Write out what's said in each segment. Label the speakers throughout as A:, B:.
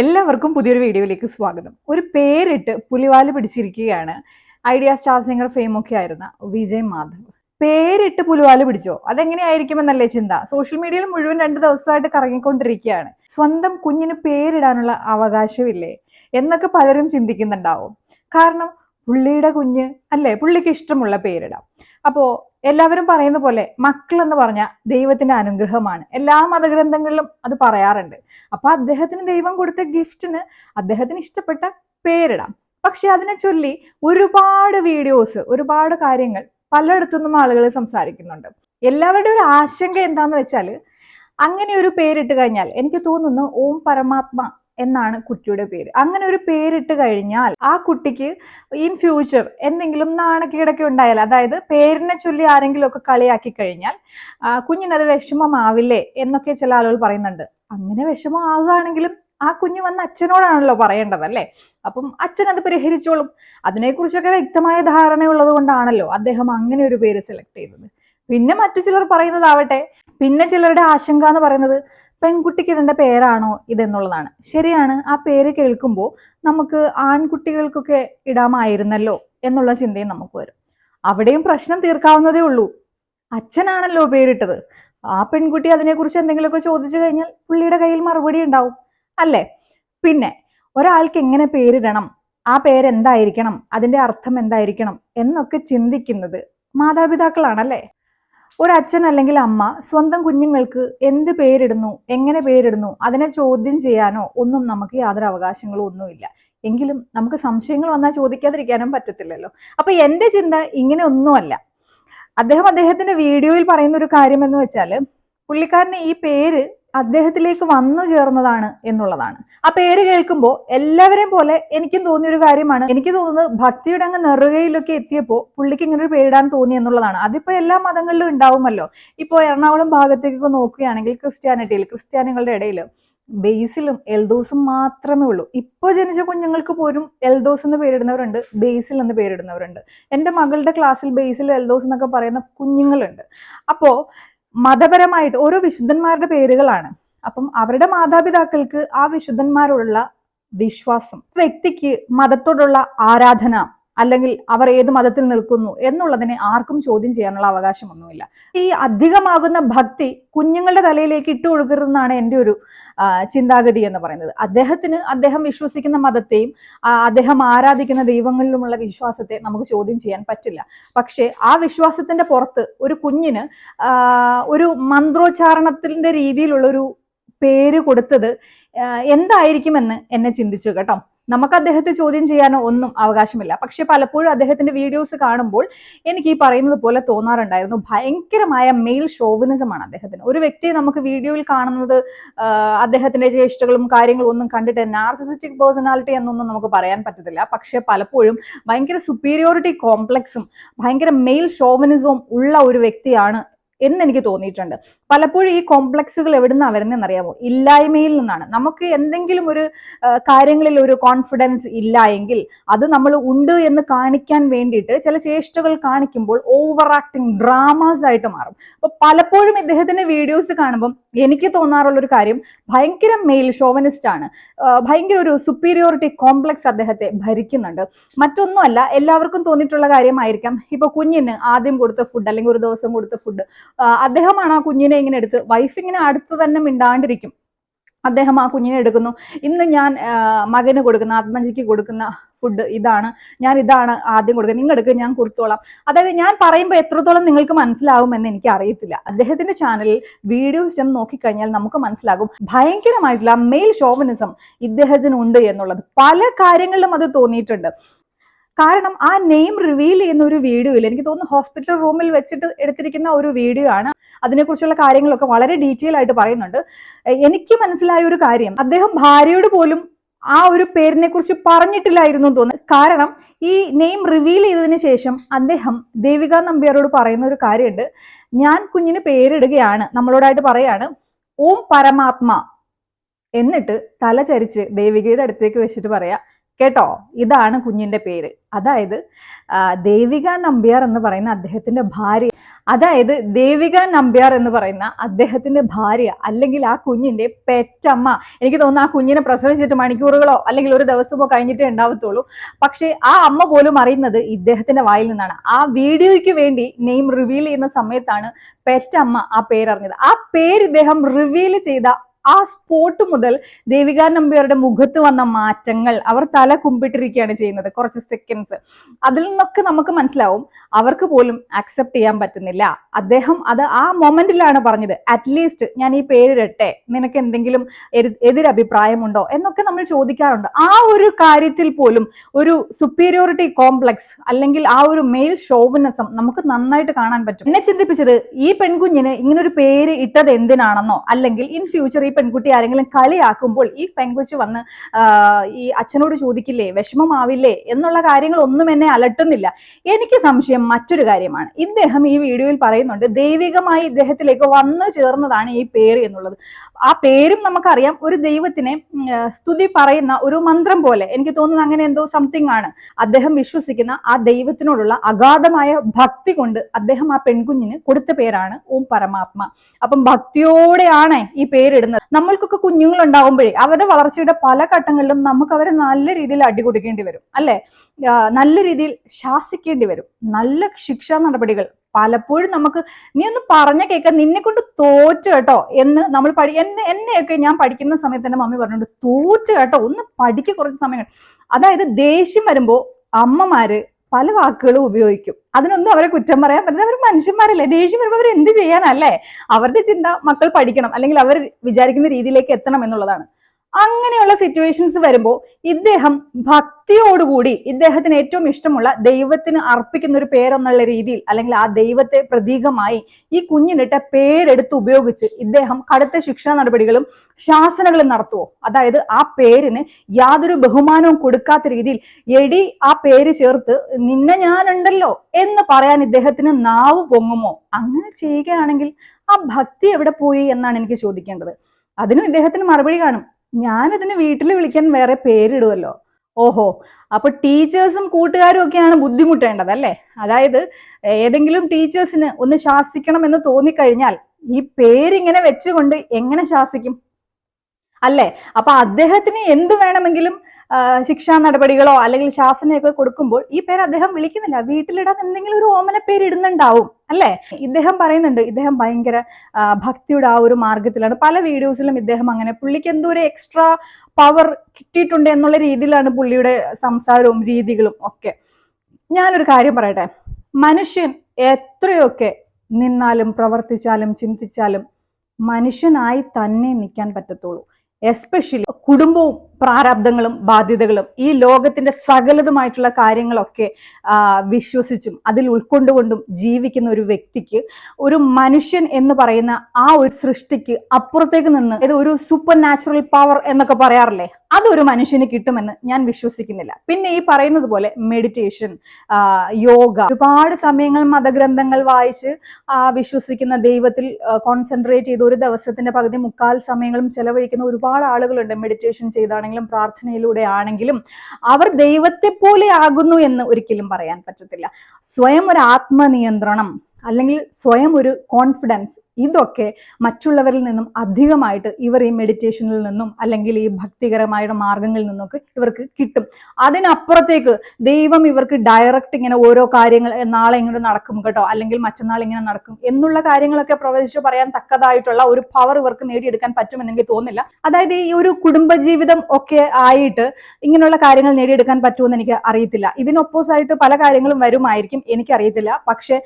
A: എല്ലാവർക്കും പുതിയൊരു വീഡിയോയിലേക്ക് സ്വാഗതം. ഒരു പേരിട്ട് പുലിവാൽ പിടിച്ചിരിക്കുകയാണ്. ഐഡിയ സ്റ്റാർ സിംഗർ ഫെയിം ഒക്കെ ആയിരുന്ന വിജയ് മാധവ്. പേരിട്ട് പുലിവാൽ പിടിച്ചോ? അതെങ്ങനെയായിരിക്കുമെന്നല്ലേ ചിന്ത? സോഷ്യൽ മീഡിയയിൽ മുഴുവൻ രണ്ട് ദിവസമായിട്ട് കറങ്ങിക്കൊണ്ടിരിക്കുകയാണ്. സ്വന്തം കുഞ്ഞിന് പേരിടാനുള്ള അവകാശമില്ലേ? എന്നൊക്കെ പലരും ചിന്തിക്കുന്നുണ്ടാവും. കാരണം പുള്ളിയുടെ കുഞ്ഞ് അല്ലേ? പുള്ളിക്ക് ഇഷ്ടമുള്ള പേരിടാം. അപ്പോ എല്ലാവരും പറയുന്ന പോലെ മക്കൾ എന്ന് പറഞ്ഞ ദൈവത്തിന്റെ അനുഗ്രഹമാണ്. എല്ലാ മതഗ്രന്ഥങ്ങളിലും അത് പറയാറുണ്ട്. അപ്പൊ അദ്ദേഹത്തിന് ദൈവം കൊടുത്ത ഗിഫ്റ്റിന് അദ്ദേഹത്തിന് ഇഷ്ടപ്പെട്ട പേരിടാം. പക്ഷെ അതിനെ ചൊല്ലി ഒരുപാട് വീഡിയോസ് ഒരുപാട് കാര്യങ്ങൾ പലയിടത്തുനിന്നും ആളുകൾ സംസാരിക്കുന്നുണ്ട്. എല്ലാവരുടെ ഒരു ആശങ്ക എന്താന്ന് വെച്ചാൽ അങ്ങനെ ഒരു പേരിട്ട് കഴിഞ്ഞാൽ എനിക്ക് തോന്നുന്നു ഓം പരമാത്മ എന്നാണ് കുട്ടിയുടെ പേര്. അങ്ങനെ ഒരു പേരിട്ട് കഴിഞ്ഞാൽ ആ കുട്ടിക്ക് ഇൻ ഫ്യൂച്ചർ എന്തെങ്കിലും നാണക്കേടൊക്കെ ഉണ്ടായാൽ അതായത് പേരിനെ ചൊല്ലി ആരെങ്കിലും ഒക്കെ കളിയാക്കി കഴിഞ്ഞാൽ കുഞ്ഞിനത് വിഷമമാവില്ലേ എന്നൊക്കെ ചില ആളുകൾ പറയുന്നുണ്ട്. അങ്ങനെ വിഷമം ആവുകയാണെങ്കിലും ആ കുഞ്ഞ് വന്ന അച്ഛനോടാണല്ലോ പറയേണ്ടത് അല്ലേ? അപ്പം അച്ഛൻ അത് പരിഹരിച്ചോളും. അതിനെക്കുറിച്ചൊക്കെ വ്യക്തമായ ധാരണയുള്ളത് കൊണ്ടാണല്ലോ അദ്ദേഹം അങ്ങനെ ഒരു പേര് സെലക്ട് ചെയ്തത്. പിന്നെ മറ്റു ചിലർ പറയുന്നതാവട്ടെ പിന്നെ ചിലരുടെ ആശങ്ക എന്ന് പറയുന്നത് പെൺകുട്ടിക്ക് ഇടേണ്ട പേരാണോ ഇതെന്നുള്ളതാണ്. ശരിയാണ് ആ പേര് കേൾക്കുമ്പോൾ നമുക്ക് ആൺകുട്ടികൾക്കൊക്കെ ഇടാമായിരുന്നല്ലോ എന്നുള്ള ചിന്തയും നമുക്ക് വരും. അവിടെയും പ്രശ്നം തീർക്കാവുന്നതേ ഉള്ളൂ. അച്ഛനാണല്ലോ പേരിട്ടത്. ആ പെൺകുട്ടി അതിനെക്കുറിച്ച് എന്തെങ്കിലുമൊക്കെ ചോദിച്ചു കഴിഞ്ഞാൽ പുള്ളിയുടെ കയ്യിൽ മറുപടി ഉണ്ടാവും അല്ലേ? പിന്നെ ഒരാൾക്ക് എങ്ങനെ പേരിടണം? ആ പേരെന്തായിരിക്കണം? അതിന്റെ അർത്ഥം എന്തായിരിക്കണം? എന്നൊക്കെ ചിന്തിക്കുന്നത് മാതാപിതാക്കളാണല്ലേ? ഒരു അച്ഛൻ അല്ലെങ്കിൽ അമ്മ സ്വന്തം കുഞ്ഞുങ്ങൾക്ക് എന്ത് പേരിടുന്നു എങ്ങനെ പേരിടുന്നു അതിനെ ചോദ്യം ചെയ്യാനോ ഒന്നും നമുക്ക് യാതൊരു അവകാശങ്ങളും ഒന്നുമില്ല. എങ്കിലും നമുക്ക് സംശയങ്ങൾ വന്നാൽ ചോദിക്കാതിരിക്കാനും പറ്റത്തില്ലല്ലോ. അപ്പൊ എന്റെ ചിന്ത ഇങ്ങനെ ഒന്നുമല്ല അദ്ദേഹം അദ്ദേഹത്തിന്റെ വീഡിയോയിൽ പറയുന്ന ഒരു കാര്യം എന്ന് വെച്ചാൽ പുള്ളിക്കാരന് ഈ പേര് അദ്ദേഹത്തിലേക്ക് വന്നു ചേർന്നതാണ് എന്നുള്ളതാണ്. ആ പേര് കേൾക്കുമ്പോൾ എല്ലാവരെയും പോലെ എനിക്കും തോന്നിയ ഒരു കാര്യമാണ്. എനിക്ക് തോന്നുന്നത് ഭക്തിയുടെ അങ്ങ് നെറുകയിലൊക്കെ എത്തിയപ്പോൾ പുള്ളിക്ക് ഇങ്ങനെ ഒരു പേരിടാൻ തോന്നി എന്നുള്ളതാണ്. അതിപ്പോ എല്ലാ മതങ്ങളിലും ഉണ്ടാവുമല്ലോ. ഇപ്പോൾ എറണാകുളം ഭാഗത്തേക്കൊക്കെ നോക്കുകയാണെങ്കിൽ ക്രിസ്ത്യാനിറ്റിയിൽ ക്രിസ്ത്യാനികളുടെ ഇടയിൽ ബേസിലും എൽദോസും മാത്രമേ ഉള്ളൂ. ഇപ്പോൾ ജനിച്ച കുഞ്ഞുങ്ങൾക്ക് പോലും എൽദോസ് എന്ന് പേരിടുന്നവരുണ്ട് ബേസിൽ എന്ന് പേരിടുന്നവരുണ്ട്. എന്റെ മകളുടെ ക്ലാസ്സിൽ ബേസിൽ എൽദോസ് എന്നൊക്കെ പറയുന്ന കുഞ്ഞുങ്ങളുണ്ട്. അപ്പോ മതപരമായിട്ട് ഓരോ വിശുദ്ധന്മാരുടെ പേരുകളാണ്. അപ്പം അവരുടെ മാതാപിതാക്കൾക്ക് ആ വിശുദ്ധന്മാരോടുള്ള വിശ്വാസം വ്യക്തിക്ക് മതത്തോടുള്ള ആരാധന അല്ലെങ്കിൽ അവർ ഏത് മതത്തിൽ നിൽക്കുന്നു എന്നുള്ളതിനെ ആർക്കും ചോദ്യം ചെയ്യാനുള്ള അവകാശമൊന്നുമില്ല. ഈ അധികമാകുന്ന ഭക്തി കുഞ്ഞുങ്ങളുടെ തലയിലേക്ക് ഇട്ടു കൊടുക്കരുതെന്നാണ് എന്റെ ഒരു ചിന്താഗതി എന്ന് പറയുന്നത്. അദ്ദേഹത്തിന് അദ്ദേഹം വിശ്വസിക്കുന്ന മതത്തെയും അദ്ദേഹം ആരാധിക്കുന്ന ദൈവങ്ങളിലുമുള്ള വിശ്വാസത്തെ നമുക്ക് ചോദ്യം ചെയ്യാൻ പറ്റില്ല. പക്ഷേ ആ വിശ്വാസത്തിന്റെ പുറത്ത് ഒരു കുഞ്ഞിന് ഒരു മന്ത്രോച്ചാരണത്തിന്റെ രീതിയിലുള്ള ഒരു പേര് കൊടുത്തത് എന്തായിരിക്കുമെന്ന് എന്നെ ചിന്തിച്ചു കേട്ടോ. നമുക്ക് അദ്ദേഹത്തെ ചോദ്യം ചെയ്യാനോ ഒന്നും അവകാശമില്ല. പക്ഷെ പലപ്പോഴും അദ്ദേഹത്തിന്റെ വീഡിയോസ് കാണുമ്പോൾ എനിക്ക് ഈ പറയുന്നത് പോലെ തോന്നാറുണ്ടായിരുന്നു. ഭയങ്കരമായ മെയിൽ ഷോവിനിസമാണ് അദ്ദേഹത്തിന്. ഒരു വ്യക്തിയെ നമുക്ക് വീഡിയോയിൽ കാണുന്നത് അദ്ദേഹത്തിന്റെ ചേഷ്ടകളും കാര്യങ്ങളും ഒന്നും കണ്ടിട്ട് നാർസിസിസ്റ്റിക് പേഴ്സണാലിറ്റി എന്നൊന്നും നമുക്ക് പറയാൻ പറ്റത്തില്ല. പക്ഷെ പലപ്പോഴും ഭയങ്കര സുപ്പീരിയോറിറ്റി കോംപ്ലക്സും ഭയങ്കര മെയിൽ ഷോവിനിസവും ഉള്ള ഒരു വ്യക്തിയാണ് എന്ന് എനിക്ക് തോന്നിയിട്ടുണ്ട്. പലപ്പോഴും ഈ കോംപ്ലക്സുകൾ എവിടുന്നാണ് വരുന്നതെന്നറിയാമോ ഇല്ലായ്മയിൽ നിന്നാണ്. നമുക്ക് എന്തെങ്കിലും ഒരു കാര്യങ്ങളിൽ ഒരു കോൺഫിഡൻസ് ഇല്ല എങ്കിൽ അത് നമ്മൾ ഉണ്ട് എന്ന് കാണിക്കാൻ വേണ്ടിയിട്ട് ചില ചേഷ്ടകൾ കാണിക്കുമ്പോൾ ഓവർ ആക്ടിങ് ഡ്രാമാസ് ആയിട്ട് മാറും. അപ്പൊ പലപ്പോഴും ഇദ്ദേഹത്തിന്റെ വീഡിയോസ് കാണുമ്പോൾ എനിക്ക് തോന്നാറുള്ള ഒരു കാര്യം ഭയങ്കര മെയിൽ ഷോവനിസ്റ്റ് ആണ്. ഭയങ്കര ഒരു സുപ്പീരിയോറിറ്റി കോംപ്ലക്സ് അദ്ദേഹത്തെ ഭരിക്കുന്നുണ്ട്. മറ്റൊന്നുമല്ല എല്ലാവർക്കും തോന്നിയിട്ടുള്ള കാര്യമായിരിക്കാം. ഇപ്പൊ കുഞ്ഞിന് ആദ്യം കൊടുത്ത ഫുഡ് അല്ലെങ്കിൽ ഒരു ദിവസം കൊടുത്ത ഫുഡ് അദ്ദേഹമാണ് ആ കുഞ്ഞിനെ ഇങ്ങനെ എടുത്ത് വൈഫ് ഇങ്ങനെ അടുത്ത് തന്നെ മിണ്ടാണ്ടിരിക്കും. അദ്ദേഹം ആ കുഞ്ഞിനെ എടുക്കുന്നു. ഇന്ന് ഞാൻ മകന് കൊടുക്കുന്ന ആത്മജിക്ക് കൊടുക്കുന്ന ഫുഡ് ഇതാണ്. ഞാൻ ഇതാണ് ആദ്യം കൊടുക്കുക നിങ്ങൾ എടുക്കുക ഞാൻ കൊടുത്തോളാം. അതായത് ഞാൻ പറയുമ്പോൾ എത്രത്തോളം നിങ്ങൾക്ക് മനസ്സിലാവുമെന്ന് എനിക്ക് അറിയത്തില്ല. അദ്ദേഹത്തിന്റെ ചാനലിൽ വീഡിയോസ് ചെന്ന് നോക്കിക്കഴിഞ്ഞാൽ നമുക്ക് മനസ്സിലാകും ഭയങ്കരമായിട്ടുള്ള മെയിൽ ഷോവനിസം ഇദ്ദേഹത്തിനുണ്ട് എന്നുള്ളത്. പല കാര്യങ്ങളിലും അത് തോന്നിയിട്ടുണ്ട്. കാരണം ആ നെയിം റിവീൽ ചെയ്യുന്ന ഒരു വീഡിയോയിൽ എനിക്ക് തോന്നുന്നു ഹോസ്പിറ്റൽ റൂമിൽ വെച്ചിട്ട് എടുത്തിരിക്കുന്ന ഒരു വീഡിയോ ആണ്. അതിനെക്കുറിച്ചുള്ള കാര്യങ്ങളൊക്കെ വളരെ ഡീറ്റെയിൽ ആയിട്ട് പറയുന്നുണ്ട്. എനിക്ക് മനസ്സിലായ ഒരു കാര്യം. അദ്ദേഹം ഭാര്യയോട് പോലും ആ ഒരു പേരിനെ കുറിച്ച് പറഞ്ഞിട്ടില്ലായിരുന്നു തോന്നുന്നു. കാരണം ഈ നെയിം റിവീൽ ചെയ്തതിന് ശേഷം അദ്ദേഹം ദേവിക നമ്പ്യാരോട് പറയുന്ന ഒരു കാര്യമുണ്ട്. ഞാൻ കുഞ്ഞിന് പേരിടുകയാണ്. നമ്മളോടായിട്ട് പറയാണ് ഓം പരമാത്മ എന്നിട്ട് തലചരിച്ച് ദേവികയുടെ അടുത്തേക്ക് വെച്ചിട്ട് പറയാ കേട്ടോ? ഇതാണ് കുഞ്ഞിന്റെ പേര്. അതായത് ദേവിക നമ്പ്യാർ എന്ന് പറയുന്ന അദ്ദേഹത്തിന്റെ ഭാര്യ. അതായത് ദേവിക നമ്പ്യാർ എന്ന് പറയുന്ന അദ്ദേഹത്തിന്റെ ഭാര്യ അല്ലെങ്കിൽ ആ കുഞ്ഞിന്റെ പെറ്റമ്മ. എനിക്ക് തോന്നുന്നു ആ കുഞ്ഞിനെ പ്രസവിച്ചിട്ട് മണിക്കൂറുകളോ അല്ലെങ്കിൽ ഒരു ദിവസമോ കഴിഞ്ഞിട്ടേ ഉണ്ടാവത്തുള്ളൂ. പക്ഷേ ആ അമ്മ പോലും അറിയുന്നത് ഇദ്ദേഹത്തിന്റെ വായിൽ നിന്നാണ്. ആ വീഡിയോയ്ക്ക് വേണ്ടി നെയിം റിവീൽ ചെയ്യുന്ന സമയത്താണ് പെറ്റമ്മ ആ പേരറിഞ്ഞത്. ആ പേര് ഇദ്ദേഹം റിവീൽ ചെയ്ത ആ സ്പോട്ട് മുതൽ ദേവിക നമ്പ്യാരുടെ മുഖത്ത് വന്ന മാറ്റങ്ങൾ അവർ തല കുമ്പിട്ടിരിക്കുകയാണ് ചെയ്യുന്നത് കുറച്ച് സെക്കൻഡ്സ് അതിൽ നിന്നൊക്കെ നമുക്ക് മനസ്സിലാവും അവർക്ക് പോലും അക്സെപ്റ്റ് ചെയ്യാൻ പറ്റുന്നില്ല. അദ്ദേഹം അത് ആ മൊമെന്റിലാണ് പറഞ്ഞത്. അറ്റ്ലീസ്റ്റ് ഞാൻ ഈ പേരിടട്ടെ. നിനക്ക് എന്തെങ്കിലും എതി- എതിരഭിപ്രായമുണ്ടോ? എന്നൊക്കെ നമ്മൾ ചോദിക്കാറുണ്ട്. ആ ഒരു കാര്യത്തിൽ പോലും ഒരു സുപ്പീരിയോറിറ്റി കോംപ്ലക്സ് അല്ലെങ്കിൽ ആ ഒരു മെയിൽ ഷോവിനസം നമുക്ക് നന്നായിട്ട് കാണാൻ പറ്റും. എന്നെ ചിന്തിപ്പിച്ചത് ഈ പെൺകുഞ്ഞിന് ഇങ്ങനൊരു പേര് ഇട്ടത് എന്തിനാണെന്നോ? അല്ലെങ്കിൽ ഇൻ ഫ്യൂച്ചർ ഈ പെൺകുട്ടി ആരെങ്കിലും കളിയാക്കുമ്പോൾ ഈ പെൺകുച്ചി വന്ന് ഈ അച്ഛനോട് ചോദിക്കില്ലേ വിഷമമാവില്ലേ എന്നുള്ള കാര്യങ്ങൾ ഒന്നും എന്നെ അലട്ടുന്നില്ല. എനിക്ക് സംശയം മറ്റൊരു കാര്യമാണ്. ഇദ്ദേഹം ഈ വീഡിയോയിൽ പറയുന്നുണ്ട് ദൈവികമായി ഇദ്ദേഹത്തിലേക്ക് വന്നു ചേർന്നതാണ് ഈ പേര് എന്നുള്ളത്. ആ പേരും നമുക്കറിയാം. ഒരു ദൈവത്തിനെ സ്തുതി പറയുന്ന ഒരു മന്ത്രം പോലെ. എനിക്ക് തോന്നുന്നത് അങ്ങനെ എന്തോ സംതിങ് ആണ്. അദ്ദേഹം വിശ്വസിക്കുന്ന ആ ദൈവത്തിനോടുള്ള അഗാധമായ ഭക്തി കൊണ്ട് അദ്ദേഹം ആ പെൺകുഞ്ഞിന് കൊടുത്ത പേരാണ് ഓം പരമാത്മ. അപ്പം ഭക്തിയോടെയാണ് ഈ പേരിടുന്നത്. നമ്മൾക്കൊക്കെ കുഞ്ഞുങ്ങൾ ഉണ്ടാകുമ്പോഴേ അവരുടെ വളർച്ചയുടെ പല ഘട്ടങ്ങളിലും നമുക്ക് അവരെ നല്ല രീതിയിൽ അടികൊടുക്കേണ്ടി വരും. അല്ലെ? നല്ല രീതിയിൽ ശാസിക്കേണ്ടി വരും. നല്ല ശിക്ഷാ നടപടികൾ പലപ്പോഴും നമുക്ക് നീ ഒന്ന് പറഞ്ഞ കേൾക്കാൻ നിന്നെ കൊണ്ട് തോറ്റു കേട്ടോ എന്ന് നമ്മൾ പഠി എന്നെ എന്നെയൊക്കെ ഞാൻ പഠിക്കുന്ന സമയത്ത് എന്റെ മമ്മി പറഞ്ഞിട്ടുണ്ട് തോറ്റു കേട്ടോ ഒന്ന് പഠിക്കുക കുറച്ച് സമയം അതായത് ദേഷ്യം വരുമ്പോ അമ്മമാര് പല വാക്കുകളും ഉപയോഗിക്കും. അതിനൊന്നും അവരെ കുറ്റം പറയാൻ പറ്റില്ല. അവർ മനുഷ്യന്മാരല്ലേ. ദേഷ്യം വരുമ്പോൾ അവർ എന്ത് ചെയ്യാനല്ലേ? അവരുടെ ചിന്ത മക്കൾ പഠിക്കണം അല്ലെങ്കിൽ അവർ വിചാരിക്കുന്ന രീതിയിലേക്ക് എത്തണം എന്നുള്ളതാണ്. അങ്ങനെയുള്ള സിറ്റുവേഷൻസ് വരുമ്പോൾ ഇദ്ദേഹം ഭക്തിയോടുകൂടി ഇദ്ദേഹത്തിന് ഏറ്റവും ഇഷ്ടമുള്ള ദൈവത്തിന് അർപ്പിക്കുന്ന ഒരു പേരെന്നുള്ള രീതിയിൽ അല്ലെങ്കിൽ ആ ദൈവത്തെ പ്രതീകമായി ഈ കുഞ്ഞിനിട്ട പേരെടുത്ത് ഉപയോഗിച്ച് ഇദ്ദേഹം കടുത്ത ശിക്ഷാ നടപടികളും ശാസനകളും നടത്തുവോ? അതായത് ആ പേരിന് യാതൊരു ബഹുമാനവും കൊടുക്കാത്ത രീതിയിൽ എടി ആ പേര് ചേർത്ത് നിന്നെ ഞാനുണ്ടല്ലോ എന്ന് പറയാൻ ഇദ്ദേഹത്തിന് നാവ് പൊങ്ങുമോ? അങ്ങനെ ചെയ്യുകയാണെങ്കിൽ ആ ഭക്തി എവിടെ പോയി എന്നാണ് എനിക്ക് ചോദിക്കേണ്ടത്. അതിനും ഇദ്ദേഹത്തിന് മറുപടി കാണും. ഞാനിതിന് വീട്ടിൽ വിളിക്കാൻ വേറെ പേരിടുമല്ലോ ഓഹോ. അപ്പൊ ടീച്ചേഴ്സും കൂട്ടുകാരും ഒക്കെയാണ് ബുദ്ധിമുട്ടേണ്ടത് അല്ലേ അതായത് ഏതെങ്കിലും ടീച്ചേഴ്സിന് ഒന്ന് ശാസിക്കണം എന്ന് തോന്നിക്കഴിഞ്ഞാൽ ഈ പേരിങ്ങനെ വെച്ചുകൊണ്ട് എങ്ങനെ ശാസിക്കും? അല്ലേ? അപ്പൊ അദ്ദേഹത്തിന് എന്ത് വേണമെങ്കിലും ശിക്ഷാ നടപടികളോ അല്ലെങ്കിൽ ശാസനയൊക്കെ കൊടുക്കുമ്പോൾ ഈ പേര് അദ്ദേഹം വിളിക്കുന്നില്ല. വീട്ടിലിടാൻ എന്തെങ്കിലും ഒരു ഓമന പേര് ഇടുന്നുണ്ടാവും അല്ലേ? ഇദ്ദേഹം പറയുന്നുണ്ട് ഇദ്ദേഹം ഭയങ്കര ഭക്തിയുടെ ആ ഒരു മാർഗത്തിലാണ് പല വീഡിയോസിലും ഇദ്ദേഹം അങ്ങനെ പുള്ളിക്ക് എന്തോ ഒരു എക്സ്ട്രാ പവർ കിട്ടിയിട്ടുണ്ട് എന്നുള്ള രീതിയിലാണ് പുള്ളിയുടെ സംസാരവും രീതികളും ഒക്കെ. ഞാനൊരു കാര്യം പറയട്ടെ. മനുഷ്യൻ എത്രയൊക്കെ നിന്നാലും പ്രവർത്തിച്ചാലും ചിന്തിച്ചാലും മനുഷ്യനായി തന്നെ നിൽക്കാൻ പറ്റത്തുള്ളൂ. എസ്പെഷ്യലി കുടുംബവും പ്രാരാബ്ദങ്ങളും ബാധ്യതകളും ഈ ലോകത്തിന്റെ സകലതുമായിട്ടുള്ള കാര്യങ്ങളൊക്കെ വിശ്വസിച്ചും അതിൽ ഉൾക്കൊണ്ടുകൊണ്ടും ജീവിക്കുന്ന ഒരു വ്യക്തിക്ക് ഒരു മനുഷ്യൻ എന്ന് പറയുന്ന ആ ഒരു സൃഷ്ടിക്ക് അപ്പുറത്തേക്ക് നിന്ന് ഇത് ഒരു സൂപ്പർ നാച്ചുറൽ പവർ എന്നൊക്കെ പറയാറില്ലേ? അതൊരു മനുഷ്യന് കിട്ടുമെന്ന് ഞാൻ വിശ്വസിക്കുന്നില്ല. പിന്നെ ഈ പറയുന്നത് പോലെ മെഡിറ്റേഷൻ യോഗ ഒരുപാട് സമയങ്ങൾ മതഗ്രന്ഥങ്ങൾ വായിച്ച് ആ വിശ്വസിക്കുന്ന ദൈവത്തിൽ കോൺസെൻട്രേറ്റ് ചെയ്ത് ഒരു ദിവസത്തിന്റെ പകുതി മുക്കാൽ സമയങ്ങളും ചെലവഴിക്കുന്ന ഒരുപാട് ആളുകളുണ്ട് മെഡിറ്റേഷൻ ചെയ്താണെങ്കിലും പ്രാർത്ഥനയിലൂടെ ആണെങ്കിലും അവർ ദൈവത്തെ പോലെ ആകുന്നു എന്ന് ഒരിക്കലും പറയാൻ പറ്റത്തില്ല. സ്വയം ഒരു ആത്മനിയന്ത്രണം അല്ലെങ്കിൽ സ്വയം ഒരു കോൺഫിഡൻസ് ഇതൊക്കെ മറ്റുള്ളവരിൽ നിന്നും അധികമായിട്ട് ഇവർ ഈ മെഡിറ്റേഷനിൽ നിന്നും അല്ലെങ്കിൽ ഈ ഭക്തികരമായ മാർഗങ്ങളിൽ നിന്നൊക്കെ ഇവർക്ക് കിട്ടും. അതിനപ്പുറത്തേക്ക് ദൈവം ഇവർക്ക് ഡയറക്റ്റ് ഇങ്ങനെ ഓരോ കാര്യങ്ങൾ നാളെ ഇങ്ങനെ നടക്കും കേട്ടോ അല്ലെങ്കിൽ മറ്റന്നാൾ ഇങ്ങനെ നടക്കും എന്നുള്ള കാര്യങ്ങളൊക്കെ പ്രവചിച്ച് പറയാൻ തക്കതായിട്ടുള്ള ഒരു പവർ ഇവർക്ക് നേടിയെടുക്കാൻ പറ്റുമെന്ന് തോന്നില്ല അതായത് ഈ ഒരു കുടുംബജീവിതം ഒക്കെ ആയിട്ട് ഇങ്ങനെയുള്ള കാര്യങ്ങൾ നേടിയെടുക്കാൻ പറ്റുമെന്ന് എനിക്ക് അറിയത്തില്ല. ഇതിന് opposite ആയിട്ട് പല കാര്യങ്ങളും വരുമായിരിക്കും എനിക്കറിയത്തില്ല. പക്ഷെ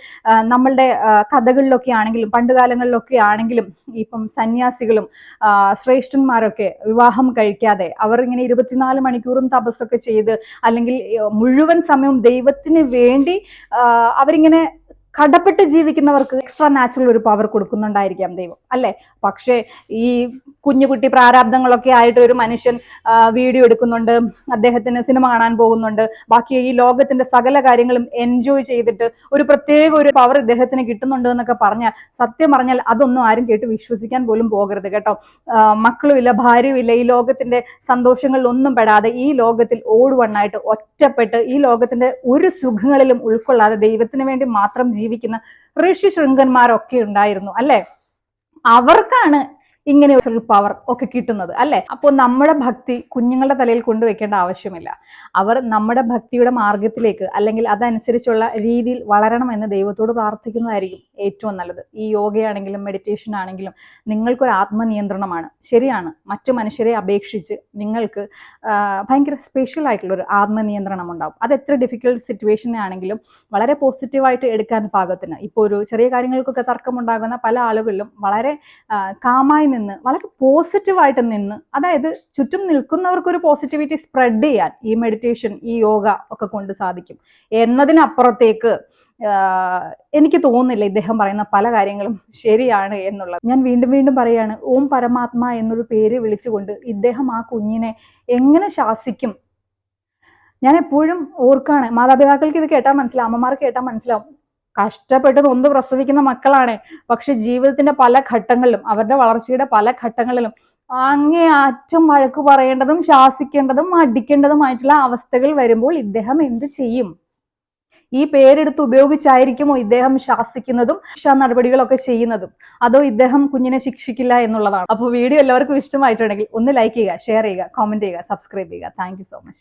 A: നമ്മളുടെ കഥകളിലൊക്കെ ആണെങ്കിലും പണ്ട് കാലങ്ങളിലൊക്കെ ആണെങ്കിലും ഇപ്പം സന്യാസികളും ശ്രേഷ്ഠന്മാരൊക്കെ വിവാഹം കഴിക്കാതെ അവർ ഇങ്ങനെ ഇരുപത്തിനാല് മണിക്കൂറും തപസ്സൊക്കെ ചെയ്ത് അല്ലെങ്കിൽ മുഴുവൻ സമയവും ദൈവത്തിന് വേണ്ടി അവരിങ്ങനെ കടപ്പെട്ട് ജീവിക്കുന്നവർക്ക് എക്സ്ട്രാ നാച്ചുറൽ ഒരു പവർ കൊടുക്കുന്നുണ്ടായിരിക്കാം ദൈവം അല്ലെ? പക്ഷേ ഈ കുഞ്ഞു കുട്ടി പ്രാരാബ്ദങ്ങളൊക്കെ ആയിട്ട് ഒരു മനുഷ്യൻ വീഡിയോ എടുക്കുന്നുണ്ട് അദ്ദേഹത്തിന് സിനിമ കാണാൻ പോകുന്നുണ്ട് ബാക്കി ഈ ലോകത്തിന്റെ സകല കാര്യങ്ങളും എൻജോയ് ചെയ്തിട്ട് ഒരു പ്രത്യേക ഒരു പവർ ഇദ്ദേഹത്തിന് കിട്ടുന്നുണ്ട് എന്നൊക്കെ പറഞ്ഞാൽ സത്യം പറഞ്ഞാൽ അതൊന്നും ആരും കേട്ട് വിശ്വസിക്കാൻ പോലും പോകരുത് കേട്ടോ. മക്കളും ഇല്ല ഭാര്യയും ഇല്ല ഈ ലോകത്തിന്റെ സന്തോഷങ്ങളിലൊന്നും പെടാതെ ഈ ലോകത്തിൽ ഓടുവണ്ണായിട്ട് ഒറ്റപ്പെട്ട് ഈ ലോകത്തിന്റെ ഒരു സുഖങ്ങളിലും ഉൾക്കൊള്ളാതെ ദൈവത്തിന് വേണ്ടി മാത്രം ജീവിക്കുന്ന ഋഷി ശൃംഗന്മാരൊക്കെ ഉണ്ടായിരുന്നു അല്ലെ? അവർക്കാണ് ഇങ്ങനെ ഒരു പവർ ഒക്കെ കിട്ടുന്നത് അല്ലെ? അപ്പോൾ നമ്മുടെ ഭക്തി കുഞ്ഞുങ്ങളുടെ തലയിൽ കൊണ്ടുവയ്ക്കേണ്ട ആവശ്യമില്ല. അവർ നമ്മുടെ ഭക്തിയുടെ മാർഗത്തിലേക്ക് അല്ലെങ്കിൽ അതനുസരിച്ചുള്ള രീതിയിൽ വളരണം എന്ന് ദൈവത്തോട് പ്രാർത്ഥിക്കുന്നതായിരിക്കും ഏറ്റവും നല്ലത്. ഈ യോഗയാണെങ്കിലും മെഡിറ്റേഷൻ ആണെങ്കിലും നിങ്ങൾക്കൊരു ആത്മനിയന്ത്രണമാണ്. ശരിയാണ്. മറ്റു മനുഷ്യരെ അപേക്ഷിച്ച് നിങ്ങൾക്ക് ഭയങ്കര സ്പെഷ്യൽ ആയിട്ടുള്ള ഒരു ആത്മനിയന്ത്രണം ഉണ്ടാവും. അത് എത്ര ഡിഫിക്കൽട്ട് സിറ്റുവേഷൻ ആണെങ്കിലും വളരെ പോസിറ്റീവായിട്ട് എടുക്കാൻ പാകത്തിന്. ഇപ്പോൾ ഒരു ചെറിയ കാര്യങ്ങൾക്കൊക്കെ തർക്കമുണ്ടാകുന്ന പല ആളുകളിലും വളരെ കാമായി നിന്ന് വളരെ പോസിറ്റീവായിട്ട് നിന്ന് അതായത് ചുറ്റും നിൽക്കുന്നവർക്ക് ഒരു പോസിറ്റിവിറ്റി സ്പ്രെഡ് ചെയ്യാൻ ഈ മെഡിറ്റേഷൻ ഈ യോഗ ഒക്കെ കൊണ്ട് സാധിക്കും. എന്നതിനപ്പുറത്തേക്ക് എനിക്ക് തോന്നുന്നില്ല ഇദ്ദേഹം പറയുന്ന പല കാര്യങ്ങളും ശരിയാണ് എന്നുള്ളത്. ഞാൻ വീണ്ടും വീണ്ടും പറയാണ് ഓം പരമാത്മ എന്നൊരു പേര് വിളിച്ചുകൊണ്ട് ഇദ്ദേഹം ആ കുഞ്ഞിനെ എങ്ങനെ ശാസിക്കും? ഞാൻ എപ്പോഴും ഓർക്കാണ് മാതാപിതാക്കൾക്ക് ഇത് കേട്ടാൽ മനസ്സിലാവും അമ്മമാർക്ക് കേട്ടാൽ മനസ്സിലാവും. കഷ്ടപ്പെട്ട് നൊന്ത് പ്രസവിക്കുന്ന മക്കളാണ്. പക്ഷെ ജീവിതത്തിന്റെ പല ഘട്ടങ്ങളിലും അവരുടെ വളർച്ചയുടെ പല ഘട്ടങ്ങളിലും അങ്ങേ അറ്റം വഴക്ക് പറയേണ്ടതും ശാസിക്കേണ്ടതും അടിക്കേണ്ടതുമായിട്ടുള്ള അവസ്ഥകൾ വരുമ്പോൾ ഇദ്ദേഹം എന്ത് ചെയ്യും? ഈ പേരെടുത്ത് ഉപയോഗിച്ചായിരിക്കുമോ ഇദ്ദേഹം ശാസിക്കുന്നതും ശിക്ഷാ നടപടികളൊക്കെ ചെയ്യുന്നതും? അതോ ഇദ്ദേഹം കുഞ്ഞിനെ ശിക്ഷിക്കില്ല എന്നുള്ളതാണ്? അപ്പോൾ വീഡിയോ എല്ലാവർക്കും ഇഷ്ടമായിട്ടുണ്ടെങ്കിൽ ഒന്ന് ലൈക്ക് ചെയ്യുക ഷെയർ ചെയ്യുക കമന്റ് ചെയ്യുക സബ്സ്ക്രൈബ് ചെയ്യുക. Thank so much